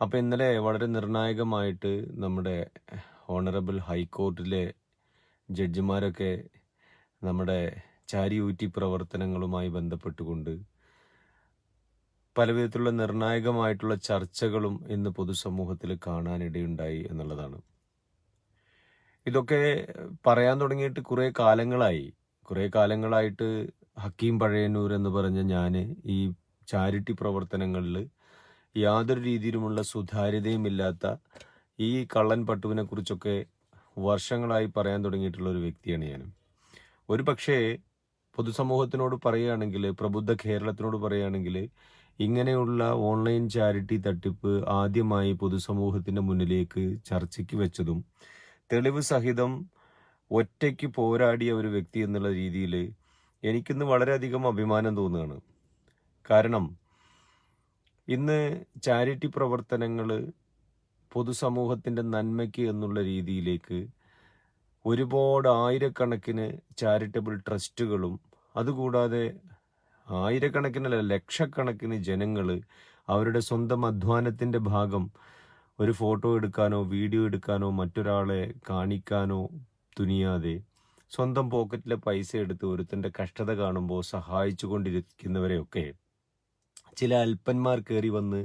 അപ്പോൾ ഇന്നലെ വളരെ നിർണായകമായിട്ട് നമ്മുടെ ഓണറബിൾ ഹൈക്കോർട്ടിലെ ജഡ്ജിമാരൊക്കെ നമ്മുടെ ചാരിയൂറ്റി പ്രവർത്തനങ്ങളുമായി ബന്ധപ്പെട്ടുകൊണ്ട് പലവിധത്തിലുള്ള നിർണായകമായിട്ടുള്ള ചർച്ചകളും ഇന്ന് പൊതുസമൂഹത്തിൽ കാണാനിടയുണ്ടായി എന്നുള്ളതാണ്. ഇതൊക്കെ പറയാൻ തുടങ്ങിയിട്ട് കുറേ കാലങ്ങളായി. കുറേ കാലങ്ങളായിട്ട് ഹക്കീം പഴയന്നൂർ എന്ന് പറഞ്ഞ ഞാൻ ഈ ചാരിറ്റി പ്രവർത്തനങ്ങളിൽ യാതൊരു രീതിയിലുമുള്ള സുതാര്യതയും ഇല്ലാത്ത ഈ കള്ളൻ പട്ടുവിനെ കുറിച്ചൊക്കെ വർഷങ്ങളായി പറയാൻ തുടങ്ങിയിട്ടുള്ള ഒരു വ്യക്തിയാണ് ഞാൻ ഒരു പക്ഷേ പൊതുസമൂഹത്തിനോട് പറയുകയാണെങ്കിൽ പ്രബുദ്ധ കേരളത്തിനോട് പറയുകയാണെങ്കിൽ ഇങ്ങനെയുള്ള ഓൺലൈൻ ചാരിറ്റി തട്ടിപ്പ് ആദ്യമായി പൊതുസമൂഹത്തിന്റെ മുന്നിലേക്ക് ചർച്ചയ്ക്ക് വെച്ചതും തെളിവ് സഹിതം ഒറ്റയ്ക്ക് പോരാടിയ ഒരു വ്യക്തി എന്നുള്ള രീതിയിൽ എനിക്കിന്ന് വളരെയധികം അഭിമാനം തോന്നുകയാണ്. കാരണം ഇന്ന് ചാരിറ്റി പ്രവർത്തനങ്ങൾ പൊതുസമൂഹത്തിന്റെ നന്മയ്ക്ക് എന്നുള്ള രീതിയിലേക്ക് ഒരുപാട് ആയിരക്കണക്കിന് ചാരിറ്റബിൾ ട്രസ്റ്റുകളും അതുകൂടാതെ ആയിരക്കണക്കിനല്ല ലക്ഷക്കണക്കിന് ജനങ്ങൾ അവരുടെ സ്വന്തം അധ്വാനത്തിന്റെ ഭാഗം ഒരു ഫോട്ടോ എടുക്കാനോ വീഡിയോ എടുക്കാനോ മറ്റൊരാളെ കാണിക്കാനോ തുനിയാതെ സ്വന്തം പോക്കറ്റിലെ പൈസ എടുത്ത് ഒരുത്തിന്റെ കഷ്ടത കാണുമ്പോൾ സഹായിച്ചു കൊണ്ടിരിക്കുന്നവരെയൊക്കെ ചില അല്പന്മാർ കയറി വന്ന്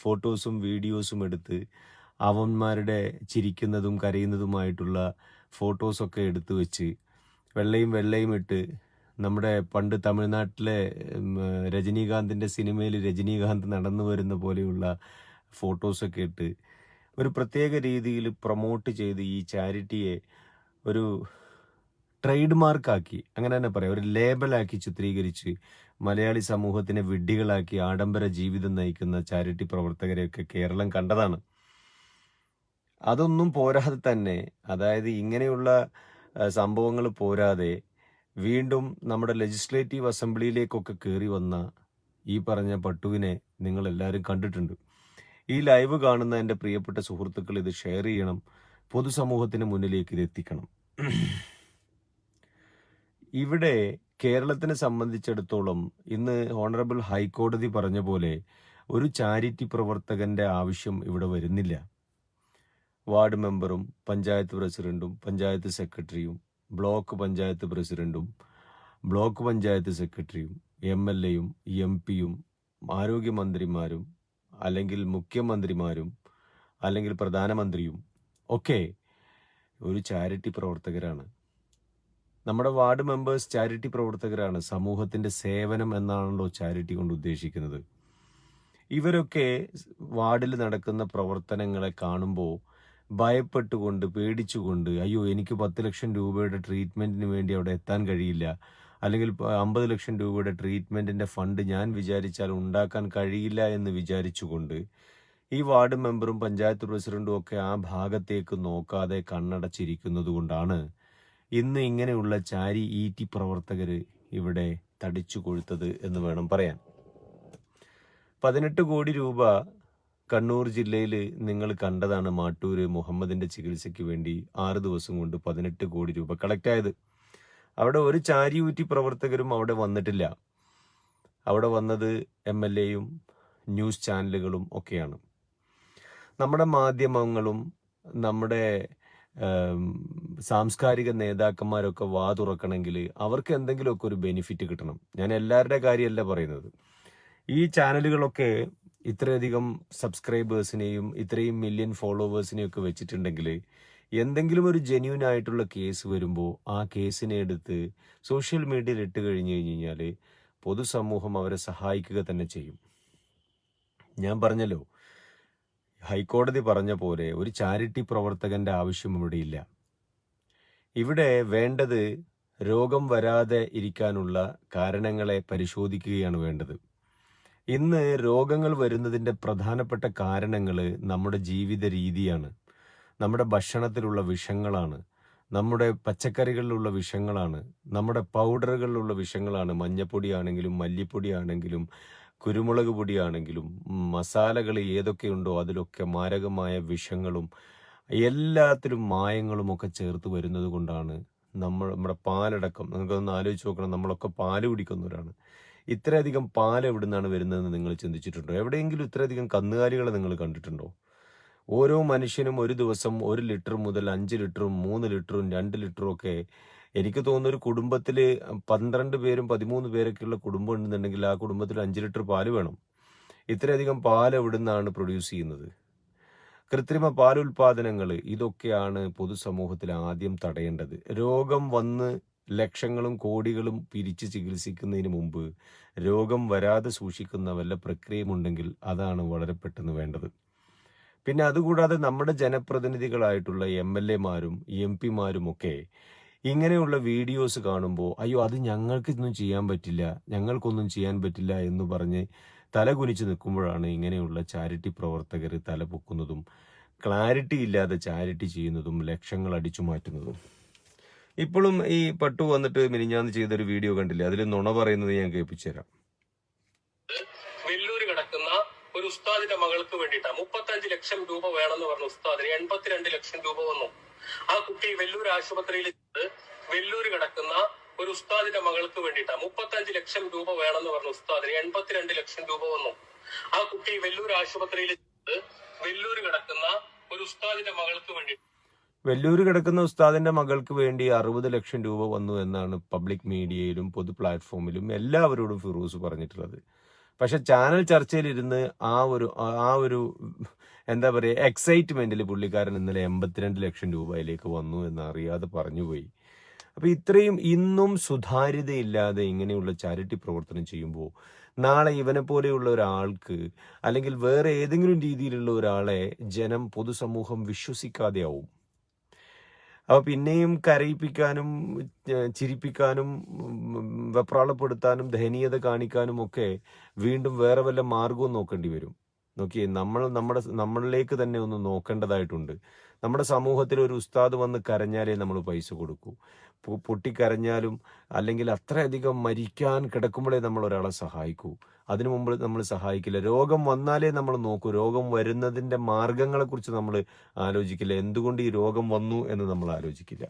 ഫോട്ടോസും വീഡിയോസും എടുത്ത് അവന്മാരുടെ ചിരിക്കുന്നതും കരയുന്നതുമായിട്ടുള്ള ഫോട്ടോസൊക്കെ എടുത്തു വെച്ച് വെള്ളയും വെള്ളയും ഇട്ട് നമ്മുടെ പണ്ട് തമിഴ്നാട്ടിലെ രജനീകാന്തിന്റെ സിനിമയിൽ രജനീകാന്ത് നടന്നു വരുന്ന പോലെയുള്ള ഫോട്ടോസൊക്കെ ഇട്ട് ഒരു പ്രത്യേക രീതിയിൽ പ്രൊമോട്ട് ചെയ്ത് ഈ ചാരിറ്റിയെ ഒരു ട്രേഡ് മാർക്കാക്കി അങ്ങനെ തന്നെ പറയാം. ഒരു ലേബലാക്കി ചിത്രീകരിച്ച് മലയാളി സമൂഹത്തിനെ വിഡ്ഢികളാക്കി ആഡംബര ജീവിതം നയിക്കുന്ന ചാരിറ്റി പ്രവർത്തകരെയൊക്കെ കേരളം കണ്ടതാണ്. അതൊന്നും പോരാതെ തന്നെ അതായത് ഇങ്ങനെയുള്ള സംഭവങ്ങൾ പോരാതെ വീണ്ടും നമ്മുടെ ലെജിസ്ലേറ്റീവ് അസംബ്ലിയിലേക്കൊക്കെ കയറി വന്ന ഈ പറഞ്ഞ പട്ടുവിനെ നിങ്ങൾ എല്ലാവരും കണ്ടിട്ടുണ്ട്. ഈ ലൈവ് കാണുന്ന എന്റെ പ്രിയപ്പെട്ട സുഹൃത്തുക്കൾ ഇത് ഷെയർ ചെയ്യണം. പൊതുസമൂഹത്തിന് മുന്നിലേക്ക് ഇത് എത്തിക്കണം. ഇവിടെ കേരളത്തിനെ സംബന്ധിച്ചിടത്തോളം ഇന്ന് ഓണറബിൾ ഹൈക്കോടതി പറഞ്ഞ പോലെ ഒരു ചാരിറ്റി പ്രവർത്തകന്റെ ആവശ്യം ഇവിടെ വരുന്നില്ല. വാർഡ് മെമ്പറും പഞ്ചായത്ത് പ്രസിഡന്റും പഞ്ചായത്ത് സെക്രട്ടറിയും ബ്ലോക്ക് പഞ്ചായത്ത് പ്രസിഡന്റും ബ്ലോക്ക് പഞ്ചായത്ത് സെക്രട്ടറിയും എം എൽ എയും എം പിയും ആരോഗ്യമന്ത്രിമാരും അല്ലെങ്കിൽ മുഖ്യമന്ത്രിമാരും അല്ലെങ്കിൽ പ്രധാനമന്ത്രിയും ഒക്കെ ഒരു ചാരിറ്റി പ്രവർത്തകരാണ്. നമ്മുടെ വാർഡ് മെമ്പേഴ്സ് ചാരിറ്റി പ്രവർത്തകരാണ്. സമൂഹത്തിന്റെ സേവനം എന്നാണല്ലോ ചാരിറ്റി കൊണ്ട് ഉദ്ദേശിക്കുന്നത്. ഇവരൊക്കെ വാർഡിൽ നടക്കുന്ന പ്രവർത്തനങ്ങളെ കാണുമ്പോൾ ഭയപ്പെട്ടുകൊണ്ട് പേടിച്ചുകൊണ്ട് അയ്യോ എനിക്ക് പത്ത് ലക്ഷം രൂപയുടെ ട്രീറ്റ്മെന്റിന് വേണ്ടി അവിടെ എത്താൻ കഴിയില്ല. അല്ലെങ്കിൽ അമ്പത് ലക്ഷം രൂപയുടെ ട്രീറ്റ്മെന്റിന്റെ ഫണ്ട് ഞാൻ വിചാരിച്ചാൽ ഉണ്ടാക്കാൻ കഴിയില്ല എന്ന് വിചാരിച്ചുകൊണ്ട് ഈ വാർഡ് മെമ്പറും പഞ്ചായത്ത് പ്രസിഡന്റും ഒക്കെ ആ ഭാഗത്തേക്ക് നോക്കാതെ കണ്ണടച്ചിരിക്കുന്നത് കൊണ്ടാണ് ഇന്ന് ഇങ്ങനെയുള്ള ചാരി ഈറ്റി പ്രവർത്തകർ ഇവിടെ തടിച്ചു കൊഴുത്തത് എന്ന് വേണം പറയാൻ. പതിനെട്ട് കോടി രൂപ കണ്ണൂർ ജില്ലയിൽ നിങ്ങൾ കണ്ടതാണ് മാട്ടൂര് മുഹമ്മദിന്റെ ചികിത്സയ്ക്ക് വേണ്ടി ആറ് ദിവസം കൊണ്ട് പതിനെട്ട് കോടി രൂപ കളക്ട് ആയത് അവിടെ ഒരു ചാരിയൂറ്റി പ്രവർത്തകരും അവിടെ വന്നിട്ടില്ല. അവിടെ വന്നത് എം എൽ എയും ന്യൂസ് ചാനലുകളും ഒക്കെയാണ്. നമ്മുടെ മാധ്യമങ്ങളും നമ്മുടെ സാംസ്കാരിക നേതാക്കന്മാരൊക്കെ വാ തുറക്കണമെങ്കിൽ അവർക്ക് എന്തെങ്കിലുമൊക്കെ ഒരു ബെനിഫിറ്റ് കിട്ടണം. ഞാൻ എല്ലാവരുടെ കാര്യമല്ല പറയുന്നത്. ഈ ചാനലുകളൊക്കെ ഇത്രയധികം സബ്സ്ക്രൈബേഴ്സിനെയും ഇത്രയും മില്യൺ ഫോളോവേഴ്സിനെയും ഒക്കെ വെച്ചിട്ടുണ്ടെങ്കിൽ എന്തെങ്കിലും ഒരു ജെന്യൂൻ ആയിട്ടുള്ള കേസ് വരുമ്പോൾ ആ കേസിനെ എടുത്ത് സോഷ്യൽ മീഡിയയിൽ ഇട്ട് കഴിഞ്ഞു കഴിഞ്ഞാൽ പൊതുസമൂഹം അവരെ സഹായിക്കുക തന്നെ ചെയ്യും. ഞാൻ പറഞ്ഞല്ലോ ഹൈക്കോടതി പറഞ്ഞ പോലെ ഒരു ചാരിറ്റി പ്രവർത്തകന്റെ ആവശ്യം ഇവിടെയില്ല ഇവിടെ വേണ്ടത് രോഗം വരാതെ ഇരിക്കാനുള്ള കാരണങ്ങളെ പരിശോധിക്കുകയാണ് വേണ്ടത്. ഇന്ന് രോഗങ്ങൾ വരുന്നതിന്റെ പ്രധാനപ്പെട്ട കാരണങ്ങൾ നമ്മുടെ ജീവിത രീതിയാണ്. നമ്മുടെ ഭക്ഷണത്തിലുള്ള വിഷങ്ങളാണ്. നമ്മുടെ പച്ചക്കറികളിലുള്ള വിഷങ്ങളാണ്. നമ്മുടെ പൗഡറുകളിലുള്ള വിഷങ്ങളാണ്. മഞ്ഞപ്പൊടിയാണെങ്കിലും മല്ലിപ്പൊടിയാണെങ്കിലും കുരുമുളക് പൊടിയാണെങ്കിലും മസാലകൾ ഏതൊക്കെയുണ്ടോ അതിലൊക്കെ മാരകമായ വിഷങ്ങളും എല്ലാത്തിലും മായങ്ങളും ഒക്കെ ചേർത്ത് വരുന്നത് കൊണ്ടാണ് നമ്മൾ നമ്മുടെ പാലടക്കം. നിങ്ങൾക്കൊന്ന് ആലോചിച്ച് നോക്കണം നമ്മളൊക്കെ പാൽ കുടിക്കുന്നവരാണ്. ഇത്രയധികം പാൽ എവിടുന്നാണ് വരുന്നതെന്ന് നിങ്ങൾ ചിന്തിച്ചിട്ടുണ്ടോ? എവിടെയെങ്കിലും ഇത്രയധികം കന്നുകാലികളെ നിങ്ങൾ കണ്ടിട്ടുണ്ടോ? ഓരോ മനുഷ്യനും ഒരു ദിവസം ഒരു ലിറ്റർ മുതൽ അഞ്ച് ലിറ്ററും മൂന്ന് ലിറ്ററും രണ്ട് ലിറ്ററും ഒക്കെ എനിക്ക് തോന്നുന്നു ഒരു കുടുംബത്തിൽ പന്ത്രണ്ട് പേരും പതിമൂന്ന് പേരൊക്കെയുള്ള കുടുംബം ഉണ്ടെന്നുണ്ടെങ്കിൽ ആ കുടുംബത്തിൽ അഞ്ച് ലിറ്റർ പാൽ വേണം. ഇത്രയധികം പാൽ എവിടെ നിന്നാണ് പ്രൊഡ്യൂസ് ചെയ്യുന്നത്? കൃത്രിമ പാലുൽപാദനങ്ങൾ ഇതൊക്കെയാണ് പൊതുസമൂഹത്തിൽ ആദ്യം തടയേണ്ടത്. രോഗം വന്ന് ലക്ഷങ്ങളും കോടികളും പിരിച്ച് ചികിത്സിക്കുന്നതിന് മുമ്പ് രോഗം വരാതെ സൂക്ഷിക്കുന്ന വല്ല പ്രക്രിയയുമുണ്ടെങ്കിൽ അതാണ് വളരെ പെട്ടെന്ന് വേണ്ടത്. പിന്നെ അതുകൂടാതെ നമ്മുടെ ജനപ്രതിനിധികളായിട്ടുള്ള എം എൽ എമാരും എം പിമാരും ഒക്കെ ഇങ്ങനെയുള്ള വീഡിയോസ് കാണുമ്പോൾ അയ്യോ അത് ഞങ്ങൾക്കൊന്നും ചെയ്യാൻ പറ്റില്ല ഞങ്ങൾക്കൊന്നും ചെയ്യാൻ പറ്റില്ല എന്ന് പറഞ്ഞ് തലകുനിച്ച് നിൽക്കുമ്പോഴാണ് ഇങ്ങനെയുള്ള ചാരിറ്റി പ്രവർത്തകർ തല പൊക്കുന്നതും ക്ലാരിറ്റി ഇല്ലാതെ ചാരിറ്റി ചെയ്യുന്നതും ലക്ഷങ്ങൾ അടിച്ചു മാറ്റുന്നതും. ഇപ്പോഴും ഈ പട്ടു വന്നിട്ട് മിനിഞ്ഞാന്ന് ചെയ്തൊരു വീഡിയോ കണ്ടില്ലേ? അതിൽ നുണ പറയുന്നത് ഞാൻ കേൾപ്പിച്ചു തരാം വെല്ലൂര് കിടക്കുന്ന ഒരു ഉസ്താദിന്റെ മകൾക്ക് വേണ്ടിയിട്ടാ. മുപ്പത്തഞ്ച് ലക്ഷം രൂപ വേണമെന്ന് പറഞ്ഞ ഉസ്താദിന് എൺപത്തിരണ്ട് ലക്ഷം രൂപ വന്നു. ആ കുട്ടി വെല്ലൂർ ആശുപത്രിയിൽ വെല്ലൂര് കിടക്കുന്ന ഒരു ഉസ്താദിന്റെ മകൾക്ക് വേണ്ടിയിട്ടാ. മുപ്പത്തഞ്ച് ലക്ഷം രൂപ വേണമെന്ന് പറഞ്ഞ ഉസ്താദിന് എൺപത്തിരണ്ട് ലക്ഷം രൂപ വന്നു. ആ കുട്ടി വെല്ലൂർ ആശുപത്രിയിൽ വെല്ലൂര് കിടക്കുന്ന ഒരു ഉസ്താദിന്റെ മകൾക്ക് വേണ്ടി വെല്ലൂർ കിടക്കുന്ന ഉസ്താദിന്റെ മകൾക്ക് വേണ്ടി അറുപത് ലക്ഷം രൂപ വന്നു എന്നാണ് പബ്ലിക് മീഡിയയിലും പൊതു പ്ലാറ്റ്ഫോമിലും എല്ലാവരോടും ഫിറൂസ് പറഞ്ഞിട്ടുള്ളത്. പക്ഷെ ചാനൽ ചർച്ചയിലിരുന്ന് ആ ഒരു ആ ഒരു എന്താ പറയുക എക്സൈറ്റ്മെന്റിൽ പുള്ളിക്കാരൻ ഇന്നലെ എൺപത്തിരണ്ട് ലക്ഷം രൂപയിലേക്ക് വന്നു എന്ന് അറിയാതെ പറഞ്ഞുപോയി. അപ്പൊ ഇത്രയും ഇന്നും സുതാര്യതയില്ലാതെ ഇങ്ങനെയുള്ള ചാരിറ്റി പ്രവർത്തനം ചെയ്യുമ്പോൾ നാളെ ഇവനെ പോലെയുള്ള ഒരാൾക്ക് അല്ലെങ്കിൽ വേറെ ഏതെങ്കിലും രീതിയിലുള്ള ഒരാളെ ജനം പൊതുസമൂഹം വിശ്വസിക്കാതെയാവും. അപ്പൊ പിന്നെയും കരയിപ്പിക്കാനും ചിരിപ്പിക്കാനും വെപ്രാളപ്പെടുത്താനും ദയനീയത കാണിക്കാനും ഒക്കെ വീണ്ടും വേറെ വല്ല മാർഗവും നോക്കേണ്ടി വരും. നോക്കിയേ നമ്മൾ നമ്മുടെ നമ്മളിലേക്ക് തന്നെ ഒന്ന് നോക്കേണ്ടതായിട്ടുണ്ട്. നമ്മുടെ സമൂഹത്തിൽ ഒരു ഉസ്താദ് വന്ന് കരഞ്ഞാലേ നമ്മൾ പൈസ കൊടുക്കൂ. പൊട്ടിക്കരഞ്ഞാലും അല്ലെങ്കിൽ അത്രയധികം മരിക്കാൻ കിടക്കുമ്പോഴേ നമ്മൾ ഒരാളെ സഹായിക്കൂ. അതിനു മുമ്പ് നമ്മൾ സഹായിക്കില്ല. രോഗം വന്നാലേ നമ്മൾ നോക്കൂ. രോഗം വരുന്നതിന്റെ മാർഗങ്ങളെക്കുറിച്ച് നമ്മൾ ആലോചിക്കില്ല. എന്തുകൊണ്ട് ഈ രോഗം വന്നു എന്ന് നമ്മൾ ആലോചിക്കില്ല.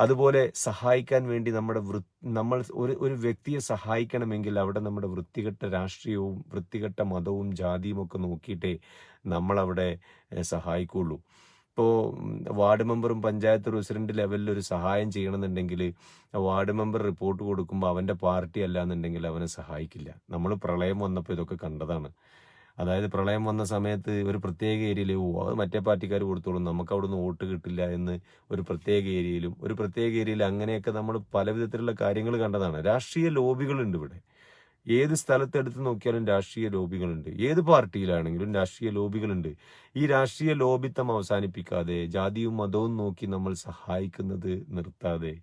അതുപോലെ സഹായിക്കാൻ വേണ്ടി നമ്മുടെ നമ്മൾ ഒരു ഒരു വ്യക്തിയെ സഹായിക്കണമെങ്കിൽ അവിടെ നമ്മുടെ വൃത്തികെട്ട രാഷ്ട്രീയവും വൃത്തികെട്ട മതവും ജാതിയും ഒക്കെ നോക്കിയിട്ടേ നമ്മളവിടെ സഹായിക്കുള്ളൂ. ഇപ്പോൾ വാർഡ് മെമ്പറും പഞ്ചായത്ത് പ്രസിഡന്റ് ലെവലിൽ ഒരു സഹായം ചെയ്യണമെന്നുണ്ടെങ്കിൽ വാർഡ് മെമ്പർ റിപ്പോർട്ട് കൊടുക്കുമ്പോൾ അവന്റെ പാർട്ടി അല്ല എന്നുണ്ടെങ്കിൽ അവനെ സഹായിക്കില്ല. നമ്മൾ പ്രളയം വന്നപ്പോൾ ഇതൊക്കെ കണ്ടതാണ്. അതായത് പ്രളയം വന്ന സമയത്ത് ഒരു പ്രത്യേക ഏരിയയിൽ ഓ അത് മറ്റേ പാർട്ടിക്കാർ കൊടുത്തോളും നമുക്ക് അവിടുന്ന് വോട്ട് കിട്ടില്ല എന്ന് ഒരു പ്രത്യേക ഏരിയയിലും ഒരു പ്രത്യേക ഏരിയയിൽ അങ്ങനെയൊക്കെ നമ്മൾ പല കാര്യങ്ങൾ കണ്ടതാണ്. രാഷ്ട്രീയ ലോബികളുണ്ട് ഇവിടെ. ഏത് സ്ഥലത്ത് എടുത്ത് നോക്കിയാലും രാഷ്ട്രീയ ലോബികളുണ്ട്. ഏത് പാർട്ടിയിലാണെങ്കിലും രാഷ്ട്രീയ ലോബികളുണ്ട്. ഈ രാഷ്ട്രീയ ലോബിത്തം അവസാനിപ്പിക്കാതെ ജാതിയും മതവും നോക്കി നമ്മൾ സഹായിക്കുന്നത് നിർത്താതെ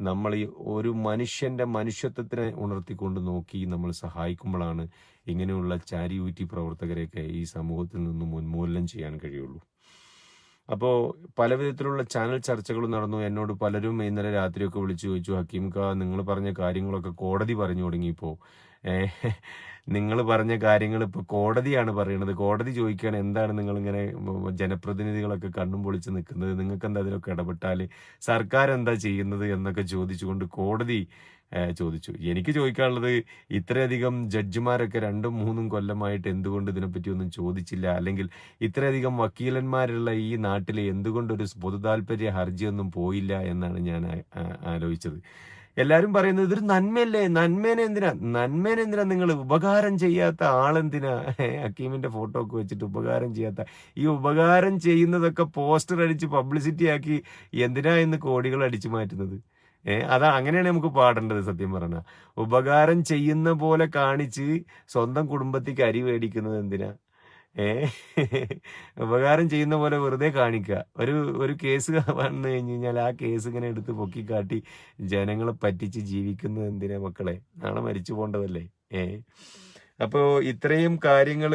നമ്മൾ ഈ ഒരു മനുഷ്യന്റെ മനുഷ്യത്വത്തിനെ ഉണർത്തിക്കൊണ്ട് നോക്കി നമ്മൾ സഹായിക്കുമ്പോഴാണ് ഇങ്ങനെയുള്ള ചാരിയൂറ്റി പ്രവർത്തകരെയൊക്കെ ഈ സമൂഹത്തിൽ നിന്നും ഉന്മൂലനം ചെയ്യാൻ കഴിയുള്ളൂ. അപ്പോൾ പല വിധത്തിലുള്ള ചാനൽ ചർച്ചകൾ നടന്നു. എന്നോട് പലരും ഇന്നലെ രാത്രിയൊക്കെ വിളിച്ചു ചോദിച്ചു ഹക്കീം ഖാ നിങ്ങൾ പറഞ്ഞ കാര്യങ്ങളൊക്കെ കോടതി പറഞ്ഞു തുടങ്ങിയപ്പോൾ നിങ്ങൾ പറഞ്ഞ കാര്യങ്ങൾ ഇപ്പോൾ കോടതിയാണ് പറയുന്നത്. കോടതി ചോദിക്കുകയാണ് എന്താണ് നിങ്ങൾ ഇങ്ങനെ ജനപ്രതിനിധികളൊക്കെ കണ്ണും പൊളിച്ച് നിൽക്കുന്നത്? നിങ്ങൾക്ക് എന്താ അതിലൊക്കെ ഇടപെട്ടാൽ സർക്കാർ എന്താ ചെയ്യുന്നത് എന്നൊക്കെ ചോദിച്ചുകൊണ്ട് കോടതി ചോദിച്ചു. എനിക്ക് ചോദിക്കാനുള്ളത് ഇത്രയധികം ജഡ്ജിമാരൊക്കെ രണ്ടും മൂന്നും കൊല്ലമായിട്ട് എന്തുകൊണ്ട് ഇതിനെപ്പറ്റി ഒന്നും ചോദിച്ചില്ല? അല്ലെങ്കിൽ ഇത്രയധികം വക്കീലന്മാരുള്ള ഈ നാട്ടിൽ എന്തുകൊണ്ട് ഒരു പൊതു താല്പര്യ ഹർജിയൊന്നും പോയില്ല എന്നാണ് ഞാൻ ആലോചിച്ചത്. എല്ലാരും പറയുന്നത് ഇതൊരു നന്മയല്ലേ? നന്മേനെ എന്തിനാ? നന്മേനെ എന്തിനാ നിങ്ങൾ ഉപകാരം ചെയ്യാത്ത ആളെന്തിനാ? ഹക്കീമിന്റെ ഫോട്ടോ ഒക്കെ വെച്ചിട്ട് ഉപകാരം ചെയ്യാത്ത. ഈ ഉപകാരം ചെയ്യുന്നതൊക്കെ പോസ്റ്റർ അടിച്ച് പബ്ലിസിറ്റി ആക്കി എന്തിനാ ഇന്ന് കോടികൾ അടിച്ചു മാറ്റുന്നത്? ഏഹ് അതാ അങ്ങനെയാണ് നമുക്ക് പാടേണ്ടത് സത്യം പറഞ്ഞ. ഉപകാരം ചെയ്യുന്ന പോലെ കാണിച്ച് സ്വന്തം കുടുംബത്തേക്ക് അരി മേടിക്കുന്നത് എന്തിനാ? ഉപകാരം ചെയ്യുന്ന പോലെ വെറുതെ കാണിക്കുക. ഒരു ഒരു കേസ് വന്നു കഴിഞ്ഞ് കഴിഞ്ഞാൽ ആ കേസ് ഇങ്ങനെ എടുത്ത് പൊക്കിക്കാട്ടി ജനങ്ങളെ പറ്റിച്ച് ജീവിക്കുന്നത് എന്തിനാ മക്കളെ? നാളെ മരിച്ചു പോണ്ടതല്ലേ? ഏ? അപ്പോ ഇത്രയും കാര്യങ്ങൾ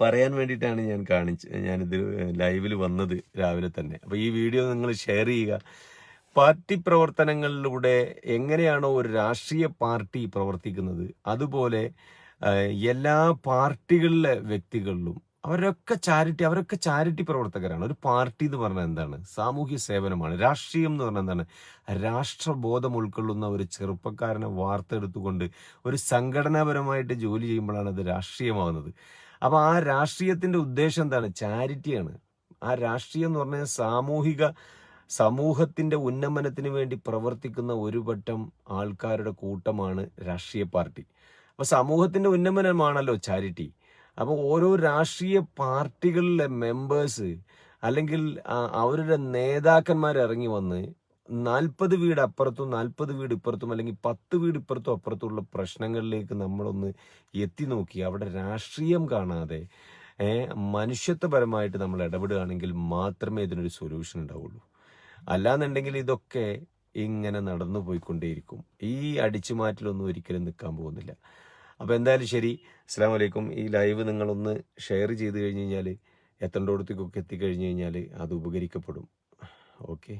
പറയാൻ വേണ്ടിയിട്ടാണ് ഞാൻ കാണിച്ച് ഞാനിത് ലൈവിൽ വന്നത് രാവിലെ തന്നെ. അപ്പൊ ഈ വീഡിയോ നിങ്ങൾ ഷെയർ ചെയ്യുക. പാർട്ടി പ്രവർത്തനങ്ങളിലൂടെ എങ്ങനെയാണോ ഒരു രാഷ്ട്രീയ പാർട്ടി പ്രവർത്തിക്കുന്നത് അതുപോലെ എല്ലാ പാർട്ടികളിലെ വ്യക്തികളിലും അവരൊക്കെ ചാരിറ്റി അവരൊക്കെ ചാരിറ്റി പ്രവർത്തകരാണ്. ഒരു പാർട്ടി എന്ന് പറഞ്ഞാൽ എന്താണ്? സാമൂഹ്യ സേവനമാണ്. രാഷ്ട്രീയം എന്ന് പറഞ്ഞാൽ എന്താണ്? രാഷ്ട്രബോധം ഉൾക്കൊള്ളുന്ന ഒരു ചെറുപ്പക്കാരനെ വാർത്തെടുത്തുകൊണ്ട് ഒരു സംഘടനാപരമായിട്ട് ജോലി ചെയ്യുമ്പോഴാണ് അത് രാഷ്ട്രീയമാകുന്നത്. അപ്പൊ ആ രാഷ്ട്രീയത്തിന്റെ ഉദ്ദേശം എന്താണ്? ചാരിറ്റിയാണ്. ആ രാഷ്ട്രീയം എന്ന് പറഞ്ഞാൽ സാമൂഹിക സമൂഹത്തിന്റെ ഉന്നമനത്തിന് വേണ്ടി പ്രവർത്തിക്കുന്ന ഒരു വട്ടം ആൾക്കാരുടെ കൂട്ടമാണ് രാഷ്ട്രീയ പാർട്ടി. അപ്പൊ സമൂഹത്തിന്റെ ഉന്നമനമാണല്ലോ ചാരിറ്റി. അപ്പൊ ഓരോ രാഷ്ട്രീയ പാർട്ടികളിലെ മെമ്പേഴ്സ് അല്ലെങ്കിൽ അവരുടെ നേതാക്കന്മാർ ഇറങ്ങി വന്ന് നാൽപ്പത് വീട് അപ്പുറത്തും നാൽപ്പത് വീട് ഇപ്പുറത്തും അല്ലെങ്കിൽ പത്ത് വീട് ഇപ്പുറത്തും അപ്പുറത്തുള്ള പ്രശ്നങ്ങളിലേക്ക് നമ്മളൊന്ന് എത്തി നോക്കി. അവിടെ രാഷ്ട്രീയം കാണാതെ മനുഷ്യത്വപരമായിട്ട് നമ്മൾ ഇടപെടുകയാണെങ്കിൽ മാത്രമേ ഇതിനൊരു സൊല്യൂഷൻ ഉണ്ടാവുള്ളൂ. അല്ലാന്നുണ്ടെങ്കിൽ ഇതൊക്കെ ഇങ്ങനെ നടന്നു പോയിക്കൊണ്ടേയിരിക്കും ഈ അടിച്ചുമാറ്റിലൊന്നും ഒരിക്കലും നിൽക്കാൻ പോകുന്നില്ല. അപ്പോൾ എന്തായാലും ശരി. അസ്സാം വലൈക്കും ഈ ലൈവ് നിങ്ങളൊന്ന് ഷെയർ ചെയ്ത് കഴിഞ്ഞ് കഴിഞ്ഞാൽ എത്തേണ്ടടത്തേക്കൊക്കെ എത്തിക്കഴിഞ്ഞ് കഴിഞ്ഞാൽ അത് ഉപകരിക്കപ്പെടും. ഓക്കെ.